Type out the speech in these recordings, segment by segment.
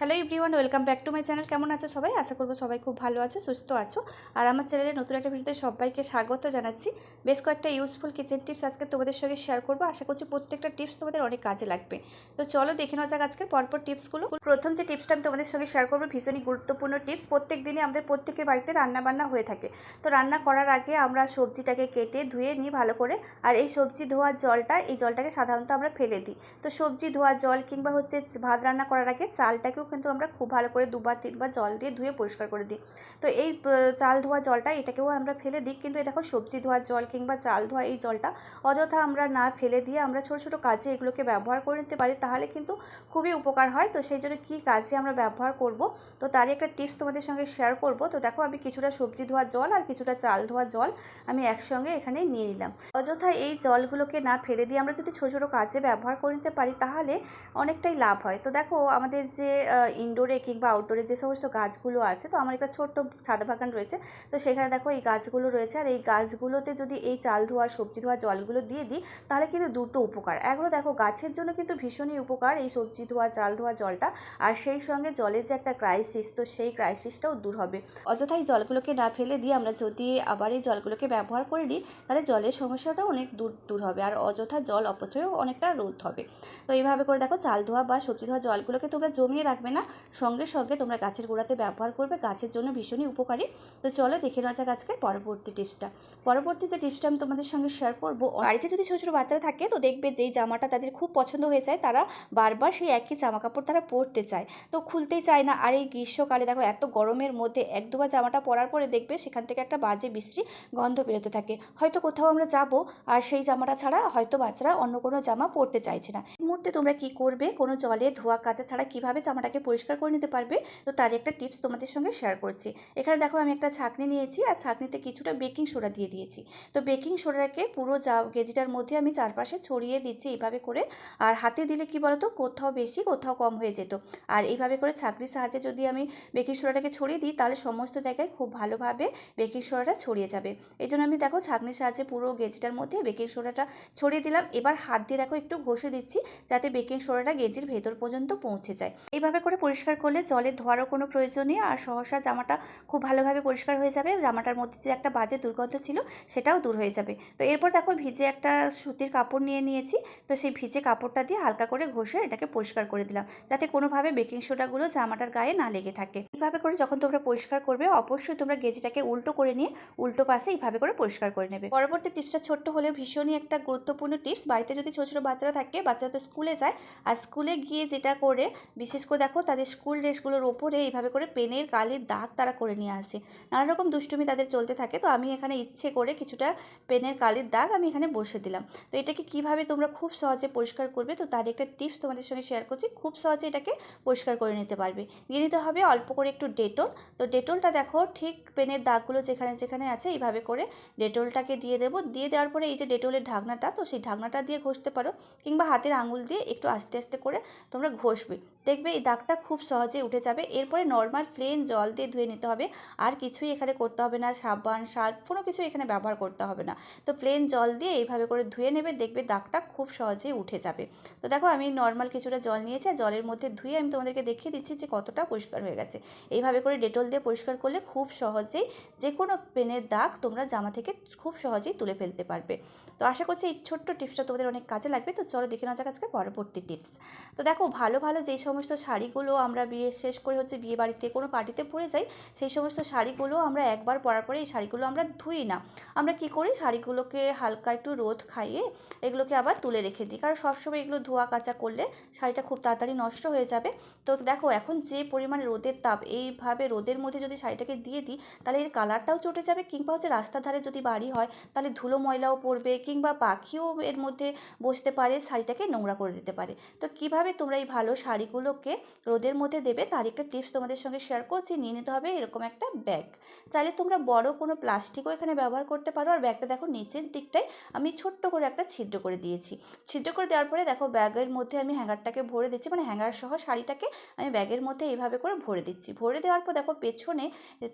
Hello everyone welcome back to my channel কেমন আছো সবাই? আশা করব সবাই খুব ভালো আছো, সুস্থ আছো। আর আমার চ্যানেলে নতুন একটা ভিডিওতে সবাইকে স্বাগত জানাচ্ছি। বেশ কয়েকটা ইউজফুল কিচেন টিপস আজকে তোমাদের সঙ্গে শেয়ার করব। আশা করছি প্রত্যেকটা টিপস তোমাদের অনেক কাজে লাগবে। তো চলো দেখে নেওয়া যাক আজকের পরপর টিপসগুলো প্রথম যে টিপসটা আমি তোমাদের সঙ্গে শেয়ার করব, ভীষণই গুরুত্বপূর্ণ টিপস প্রত্যেক দিনই আমাদের প্রত্যেকের বাড়িতে রান্নাবান্না হয়ে থাকে। তো রান্না করার আগে আমরা সবজিটাকে কেটে, ধুয়ে নিই ভালো করে। আর এই সবজি ধোয়ার জলটা, এই জলটাকে সাধারণত আমরা ফেলে দিই। তো সবজি ধোয়ার জল কিংবা হচ্ছে ভাত রান্না করার আগে চালটাকেও কিন্তু আমরা খুব ভালো করে দুবার, তিনবার জল দিয়ে ধুয়ে পরিষ্কার করে দিই। তো এই চাল ধোয়া জলটা এটাকেও আমরা ফেলে দিই। কিন্তু দেখো সবজি ধোয়ার জল কিংবা চাল ধোয়া এই জলটা অযথা আমরা না ফেলে দিয়ে আমরা ছোটো ছোটো কাজে এগুলোকে ব্যবহার করে নিতে পারি, তাহলে কিন্তু খুবই উপকার হয়। তো সেই জন্য কী কাজে আমরা ব্যবহার করব, তো তারই একটা টিপস তোমাদের সঙ্গে শেয়ার করব। তো দেখো আমি কিছুটা সবজি ধোয়ার জল আর কিছুটা চাল ধোয়ার জল আমি একসঙ্গে এখানে নিয়ে নিলাম। অযথা এই জলগুলোকে না ফেলে দিয়ে আমরা যদি ছোটো ছোটো কাজে ব্যবহার করে নিতে পারি, তাহলে অনেকটাই লাভ হয়। তো দেখো আমাদের যে ইনডোরে কিংবা আউটডোরে যে সমস্ত গাছগুলো আছে, তো আমার একটা ছোট্ট ছাদা বাগান রয়েছে। তো সেখানে দেখো এই গাছগুলো রয়েছে, আর এই গাছগুলোতে যদি এই চাল ধোয়া, সবজি ধোয়া, জলগুলো দিয়ে দিই, তাহলে কিন্তু দুটো উপকার। এগুলো দেখো গাছের জন্য কিন্তু ভীষণই উপকার, এই সবজি ধোয়া, চাল ধোয়া, জলটা। আর সেই সঙ্গে জলের যে একটা ক্রাইসিস তো সেই ক্রাইসিসটাও দূর হবে। অযথা এই জলগুলোকে না ফেলে দিয়ে আমরা যদি আবার এই জলগুলোকে ব্যবহার করে নিই, তাহলে জলের সমস্যাটাও অনেক দূর দূর হবে। আর অযথা জল অপচয়ও অনেকটা রোধ হবে। তো এইভাবে করে দেখো চাল ধোয়া বা সবজি ধোয়া, জলগুলোকে তোমরা জমিয়ে রাখবে না। সঙ্গে সঙ্গে তোমরা গাছের গোড়াতে ব্যবহার করবে, গাছের জন্য ভীষণই উপকারী। তো চলো দেখে নেওয়া যাক আজকে পরবর্তী টিপসটা। পরবর্তী যে টিপসটা আমি তোমাদের সঙ্গে শেয়ার করব বাড়িতে যদি ছোটো ছোটো বাচ্চারা থাকে, তো দেখবে যেই জামাটা তাদের খুব পছন্দ হয়ে যায়, তারা বারবার সেই একই জামা কাপড় তারা পরতে চায়। তো খুলতেই চায় না। আর এই গ্রীষ্মকালে দেখো এত গরমের মধ্যে এক দুবার জামাটা পরার পরে দেখবে সেখান থেকে একটা বাজে বিশ্রী গন্ধ বেরোতে থাকে। হয়তো কোথাও আমরা যাব, আর সেই জামাটা ছাড়া হয়তো বাচ্চারা অন্য কোনো জামা পরতে চাইছে না। মুহূর্তে তোমরা কি করবে? কোনো জলে ধোয়া কাচা ছাড়া কীভাবে জামাটাকে পরিষ্কার করে নিতে পারবে? তো তার একটা টিপস তোমাদের সঙ্গে শেয়ার করছি। এখানে দেখো আমি একটা ছাঁকনি নিয়েছি আর ছাঁকনিতে কিছুটা বেকিং সোডা দিয়ে দিয়েছি। তো বেকিং সোডাকে পুরো যা গেজিটার মধ্যে আমি চারপাশে ছড়িয়ে দিচ্ছি এইভাবে করে। আর হাতে দিলে কি বলতো? কোথাও বেশি, কোথাও কম হয়ে যেত। আর এইভাবে করে ছাঁকনির সাহায্যে যদি আমি বেকিং সোডাটাকে ছড়িয়ে দিই, তাহলে সমস্ত জায়গায় খুব ভালোভাবে বেকিং সোডাটা ছড়িয়ে যাবে। এই জন্য আমি দেখো ছাঁকনির সাহায্যে পুরো গেজিটার মধ্যে বেকিং সোডাটা ছড়িয়ে দিলাম। এবার হাত দিয়ে দেখো একটু ঘষে দিচ্ছি। যাতে বেকিং সোডাটা গেজির ভেতর পর্যন্ত পৌঁছে যায়। এইভাবে করে পরিষ্কার করলে জলে ধোয়ারও কোনো প্রয়োজন নেই। আর সহসা জামাটা খুব ভালোভাবে পরিষ্কার হয়ে যাবে। জামাটার মধ্যে যে একটা বাজে দুর্গন্ধ ছিল সেটাও দূর হয়ে যাবে। তো এরপর দেখো ভিজে একটা সুতির কাপড় নিয়ে নিয়েছি। তো সেই ভিজে কাপড়টা দিয়ে হালকা করে ঘষে এটাকে পরিষ্কার করে দিলাম। যাতে কোনোভাবে বেকিং সোডাগুলো জামাটার গায়ে না লেগে থাকে। এইভাবে করে যখন তোমরা পরিষ্কার করবে, অবশ্যই তোমরা গেজিটাকে উল্টো করে নিয়ে উল্টো পাশে এইভাবে করে পরিষ্কার করে নেবে। পরবর্তী টিপসটা ছোট্ট হলেও ভীষণই একটা গুরুত্বপূর্ণ টিপস। বাড়িতে যদি ছোটো ছোটো বাচ্চারা থাকে, বাচ্চারা তো স্কুলে যায় আর স্কুলে গিয়ে যেটা করে, বিশেষ করে দেখো তাদের স্কুল ড্রেসগুলোর ওপরে এইভাবে করে পেনের কালির দাগ তারা করে নিয়ে আসে। নানা রকম দুষ্টুমি তাদের চলতে থাকে, তো আমি এখানে ইচ্ছে করে কিছুটা পেনের কালির দাগ আমি এখানে বসে দিলাম। তো এটাকে কীভাবে তোমরা খুব সহজে পরিষ্কার করবে, তো তার একটা টিপস তোমাদের সঙ্গে শেয়ার করছি, খুব সহজে এটাকে পরিষ্কার করে নিতে পারবে। নিয়ে নিতে হবে অল্প করে একটু ডেটল, তো ডেটলটা দেখো ঠিক পেনের দাগগুলো যেখানে যেখানে আছে এইভাবে করে ডেটলটাকে দিয়ে দেবো। দিয়ে দেওয়ার পরে এই যে ডেটলের ঢাকনাটা, তো সেই ঢাকনাটা দিয়ে ঘষতে পারো কিংবা হাতের আঙুল দিয়ে একটু আস্তে আস্তে করে তোমরা ঘষবে। দেখবে এই দাগটা খুব সহজে উঠে যাবে। এরপরে নর্মাল প্লেন জল দিয়ে ধুয়ে নিতে হবে। আর কিছুই এখানে করতে হবে না। সাবান, সার্ফ, কোনো কিছু এখানে ব্যবহার করতে হবে না। তো প্লেন জল দিয়ে এইভাবে করে ধুয়ে নেবে। দেখবে দাগটা খুব সহজেই উঠে যাবে। তো দেখো আমি নর্মাল কিছুটা জল নিয়েছি। জলের মধ্যে ধুয়ে আমি তোমাদেরকে দেখিয়ে দিচ্ছি যে কতটা পরিষ্কার হয়ে গেছে। এইভাবে করে ডেটল দিয়ে পরিষ্কার করলে খুব সহজেই যে কোনো পেনের দাগ তোমরা জামা থেকে খুব সহজেই তুলে ফেলতে পারবে। তো আশা করছি এই ছোট্ট টিপসটা তোমাদের অনেক কাজে লাগবে। তো চলো দেখে নেওয়া যাক আজকে পরবর্তী টিপস তো দেখো, ভালো ভালো যেই সমস্ত শাড়িগুলো আমরা বিয়ে শেষ করে হচ্ছে বিয়ে বাড়িতে কোনো পার্টিতে পরে যাই, সেই সমস্ত শাড়িগুলো আমরা একবার পরার পরে এই শাড়িগুলো আমরা ধুই না। আমরা কি করি? শাড়িগুলোকে হালকা একটু রোদ খাইয়ে এগুলোকে আবার তুলে রেখে দিই। কারণ সবসময় এগুলো ধোয়া কাচা করলে শাড়িটা খুব তাড়াতাড়ি নষ্ট হয়ে যাবে। তো দেখো, এখন যে পরিমাণে রোদের তাপ, এইভাবে রোদের মধ্যে যদি শাড়িটাকে দিয়ে দিই, তাহলে এর কালারটাও চটে যাবে কিংবা হচ্ছে রাস্তার ধারে যদি বাড়ি হয়, তাহলে ধুলো ময়লাও পড়বে কিংবা পাখিও এর মধ্যে বসতে পারে, শাড়িটাকে নোংরা করে দিতে পারে। তো কীভাবে তোমরা এই ভালো শাড়িগুলোকে রোদের মধ্যে দেবে তার একটা টিপস তোমাদের সঙ্গে শেয়ার করছি, নিয়ে নিতে হবে এরকম একটা ব্যাগ চাইলে তোমরা বড় কোনো প্লাস্টিকও এখানে ব্যবহার করতে পারো। আর ব্যাগটা দেখো নিচের দিকটায় আমি ছোট্ট করে একটা ছিদ্র করে দিয়েছি। ছিদ্র করে দেওয়ার পরে দেখো ব্যাগের মধ্যে আমি হ্যাঙ্গারটাকে ভরে দিচ্ছি। মানে হ্যাঙ্গার সহ শাড়িটাকে আমি ব্যাগের মধ্যে এইভাবে করে ভরে দিচ্ছি। ভরে দেওয়ার পর দেখো পেছনে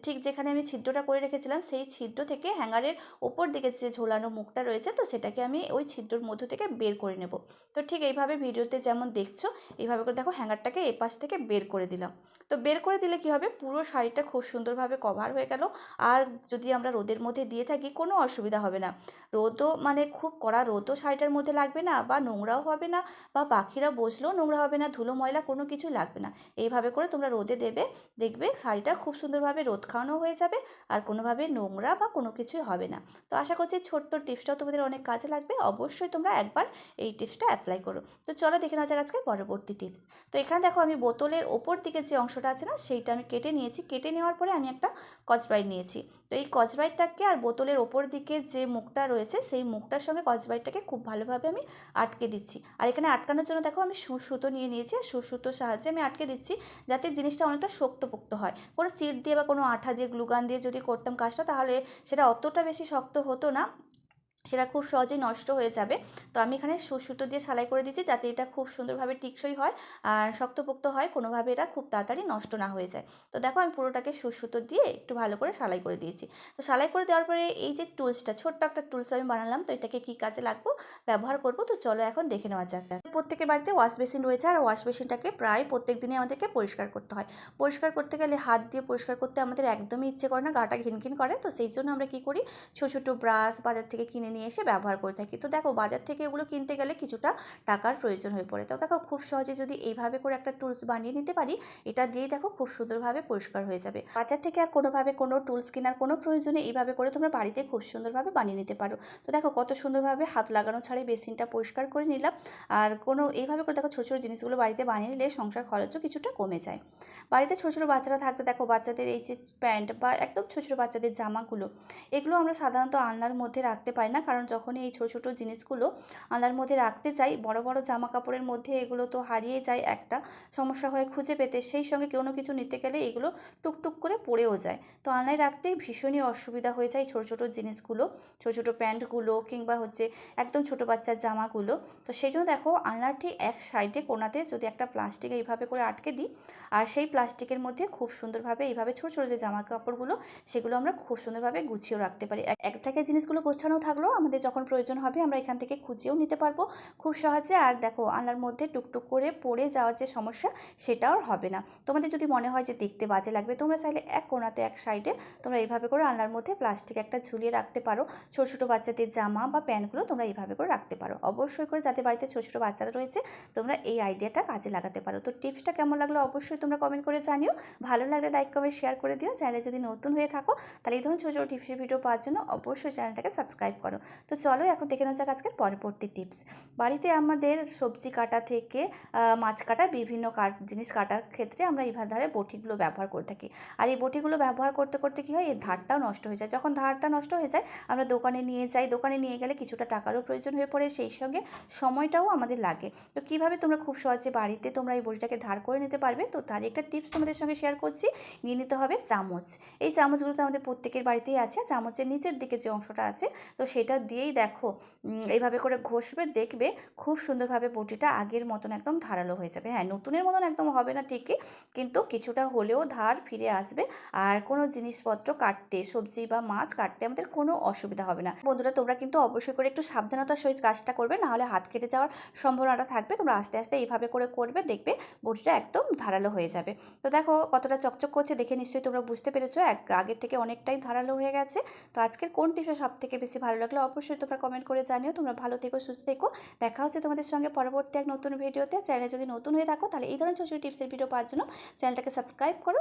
ঠিক যেখানে আমি ছিদ্রটা করে রেখেছিলাম সেই ছিদ্র থেকে হ্যাঙ্গারের ওপর দিকে যে ঝোলানো মুখটা রয়েছে, তো সেটাকে আমি ওই ছিদ্রর মধ্য থেকে বের করে নেব। তো ঠিক এইভাবে ভিডিওতে যেমন দেখছ, এইভাবে করে দেখো হ্যাঙ্গারটাকে এ পাশ থেকে বের করে দিলাম। তো বের করে দিলে কি হবে? পুরো শাড়িটা খুব সুন্দরভাবে কভার হয়ে গেল। আর যদি আমরা রোদের মধ্যে দিয়ে থাকি, কোনো অসুবিধা হবে না। রোদও মানে খুব কড়া রোদও শাড়িটার মধ্যে লাগবে না, বা নোংরাও হবে না, বা পাখিরা বসলেও নোংরা হবে না, ধুলো, ময়লা কোনো কিছু লাগবে না। এইভাবে করে তোমরা রোদে দেবে, দেখবে শাড়িটা খুব সুন্দরভাবে রোদ খাওয়ানো হয়ে যাবে, আর কোনোভাবে নোংরা বা কোনো কিছুই হবে না। তো আশা করছি ছোট্ট টিপসটাও তোমাদের অনেক কাজে লাগবে। অবশ্যই তোমরা একবার এই টিপসটা অ্যাপ্লাই করো তো চলো দেখে নেওয়া যাক আজকে পরবর্তী টিপস তো এখানে দেখো আমি বোতলের ওপর দিকে যে অংশটা আছে না, সেইটা আমি কেটে নিয়েছি। কেটে নেওয়ার পরে আমি একটা কচব্রাইট নিয়েছি। তো এই কচব্রাইটটাকে আর বোতলের ওপর দিকে যে মুখটা রয়েছে, সেই মুখটার সঙ্গে কচব্রাইটটাকে খুব ভালোভাবে আমি আটকে দিচ্ছি। আর এখানে আটকানোর জন্য দেখো আমি সু সুতো নিয়ে নিয়েছি, আর সু সুতোর সাহায্যে আমি আটকে দিচ্ছি যাতে জিনিসটা অনেকটা শক্তপোক্ত হয়। কোনো চিট দিয়ে বা কোনো আঠা দিয়ে, গ্লুগান দিয়ে যদি করতাম কাজটা, তাহলে সেটা অতটা বেশি শক্ত হতো না। সেটা খুব সহজেই নষ্ট হয়ে যাবে। তো আমি এখানে সুতো দিয়ে সেলাই করে দিচ্ছি যাতে এটা খুব সুন্দরভাবে টিকসই হয় আর শক্তপোক্ত হয়, কোনোভাবে এটা খুব তাড়াতাড়ি নষ্ট না হয়ে যায়। তো দেখো আমি পুরোটাকে সুতো দিয়ে একটু ভালো করে সেলাই করে দিয়েছি। তো সেলাই করে দেওয়ার পরে এই যে টুলসটা, ছোট্ট একটা টুলস আমি বানালাম, তো এটাকে কী কাজে লাগবো? ব্যবহার করব। তো চলো এখন দেখে নেওয়া যাক। প্রত্যেকের বাড়িতে ওয়াশ বেসিন রয়েছে আর ওয়াশ বেসিনটাকে প্রায় প্রত্যেক দিনই আমাদেরকে পরিষ্কার করতে হয়। পরিষ্কার করতে গেলে হাত দিয়ে পরিষ্কার করতে আমাদের একদমই ইচ্ছে করে না, গাটা ঘিনঘিন করে। তো সেই জন্য আমরা কী করি? ছোটো ছোটো ব্রাশ বাজার থেকে কিনে নিয়ে এসে ব্যবহার করে থাকি। তো দেখো, বাজার থেকে এগুলো কিনতে গেলে কিছুটা টাকার প্রয়োজন হয়ে পড়ে। তো দেখো, খুব সহজে যদি এইভাবে করে একটা টুলস বানিয়ে নিতে পারি, এটা দিয়েই দেখো খুব সুন্দরভাবে পরিষ্কার হয়ে যাবে। বাজার থেকে আর কোনোভাবে কোনো টুলস কেনার কোনো প্রয়োজনে এইভাবে করে তোমরা বাড়িতে খুব সুন্দরভাবে বানিয়ে নিতে পারো। তো দেখো, কত সুন্দরভাবে হাত লাগানো ছাড়াই বেসিনটা পরিষ্কার করে নিলাম। আর কোনো এইভাবে করে দেখো, ছোটো ছোটো জিনিসগুলো বাড়িতে বানিয়ে নিলে সংসার খরচও কিছুটা কমে যায়। বাড়িতে ছোটো ছোটো বাচ্চারা থাকলে দেখো, বাচ্চাদের এই যে প্যান্ট বা একদম ছোটো ছোটো বাচ্চাদের জামাগুলো, এগুলো আমরা সাধারণত আলনার মধ্যে রাখতে পারি না। কারণ যখনই এই ছোটো ছোটো জিনিসগুলো আলনার মধ্যে রাখতে চাই, বড় বড় জামা কাপড়ের মধ্যে এগুলো তো হারিয়ে যায়, একটা সমস্যা হয় খুঁজে পেতে সেই সঙ্গে কোনো কিছু নিতে গেলে এগুলো টুকটুক করে পড়েও যায়। তো আলনায় রাখতে ভীষণই অসুবিধা হয়ে যায় ছোটো ছোটো জিনিসগুলো, ছোটো ছোটো প্যান্টগুলো কিংবা হচ্ছে একদম ছোটো বাচ্চার জামাগুলো। তো সেই জন্য দেখো আলনার ঠিক এক সাইডে কোনাতে যদি একটা প্লাস্টিক এইভাবে করে আটকে দিই, আর সেই প্লাস্টিকের মধ্যে খুব সুন্দরভাবে এইভাবে ছোটো ছোটো যে জামা কাপড়গুলো সেগুলো আমরা খুব সুন্দরভাবে গুছিয়েও রাখতে পারি। এক- জায়গায় জিনিসগুলো গোছানো থাকলেও আমাদের যখন প্রয়োজন হবে আমরা এখান থেকে খুঁজেও নিতে পারব। খুব সহজে, আর দেখো আলনার মধ্যে টুকটুক করে পড়ে যাওয়ার যে সমস্যা, সেটাও হবে না। তোমাদের যদি মনে হয় যে দেখতে বাজে লাগবে, তোমরা চাইলে এক কোনাতে, এক সাইডে তোমরা এইভাবে করে আলনার মধ্যে প্লাস্টিক একটা ঝুলিয়ে রাখতে পারো। ছোটো ছোটো বাচ্চাদের জামা বা প্যান্টগুলো তোমরা এইভাবে করে রাখতে পারো। অবশ্যই করে যাতে বাড়িতে ছোটো ছোটো বাচ্চারা রয়েছে, তোমরা এই আইডিয়াটা কাজে লাগাতে পারো। তো টিপসটা কেমন লাগল অবশ্যই তোমরা কমেন্ট করে জানিও। ভালো লাগলে লাইক কমেন্ট শেয়ার করে দিও। চ্যানেলে যদি নতুন হয়ে থাকো, তাহলে এই ধরনের ছোটো ছোটো টিপসের ভিডিও পাওয়ার জন্য অবশ্যই চ্যানেলটাকে সাবস্ক্রাইব করো। তো চলো এখন দেখে নেওয়া যাক আজকের পরবর্তী টিপস বাড়িতে আমাদের সবজি কাটা থেকে মাছ কাটা, বিভিন্ন জিনিস কাটার ক্ষেত্রে আমরা এই ধারে বটিগুলো ব্যবহার করে থাকি। আর এই বটিগুলো ব্যবহার করতে করতে কী হয়? এর ধারটাও নষ্ট হয়ে যায়। যখন ধারটা নষ্ট হয়ে যায়, আমরা দোকানে নিয়ে যাই। দোকানে নিয়ে গেলে কিছুটা টাকারও প্রয়োজন হয়ে পড়ে। সেই সঙ্গে সময়টাও আমাদের লাগে। তো কীভাবে তোমরা খুব সহজে বাড়িতে তোমরা এই বটিটাকে ধার করে নিতে পারবে? তো তার একটা টিপস তোমাদের সঙ্গে শেয়ার করছি। নিয়ে নিতে হবে চামচ। এই চামচগুলো তো আমাদের প্রত্যেকের বাড়িতেই আছে। চামচের নিচের দিকে যে অংশটা আছে, তো সেটা দিয়েই দেখো এইভাবে করে ঘষবে, দেখবে খুব সুন্দরভাবে বটিটা আগের মতন একদম ধারালো হয়ে যাবে। হ্যাঁ নতুনের মতন একদম হবে না ঠিকই, কিন্তু কিছুটা হলেও ধার ফিরে আসবে আর কোনো জিনিসপত্র কাটতে, সবজি বা মাছ কাটতে আমাদের কোনো অসুবিধা হবে না। বন্ধুরা, তোমরা কিন্তু অবশ্যই করে একটু সাবধানতার সহিত কাজটা করবে নাহলে হাত কেটে যাওয়ার সম্ভাবনাটা থাকবে। তোমরা আস্তে আস্তে এইভাবে করে করবে, দেখবে বটিটা একদম ধারালো হয়ে যাবে। তো দেখো, কতটা চকচক করছে দেখে নিশ্চয়ই তোমরা বুঝতে পেরেছ। এক আগের থেকে অনেকটাই ধারালো হয়ে গেছে। তো আজকের কোন টিপসটা সব থেকে বেশি ভালো লাগল অবশ্যই তোমরা কমেন্ট করে জানিও। তোমরা ভালো থেকো, সুস্থ থেকো। দেখা হচ্ছে তোমাদের সঙ্গে পরবর্তী এক নতুন ভিডিওতে চ্যানেলে যদি নতুন হয়ে থাকো, তাহলে এই ধরনের ছোটো টিপসের ভিডিও পাওয়ার জন্য চ্যানেলটাকে সাবস্ক্রাইব করো।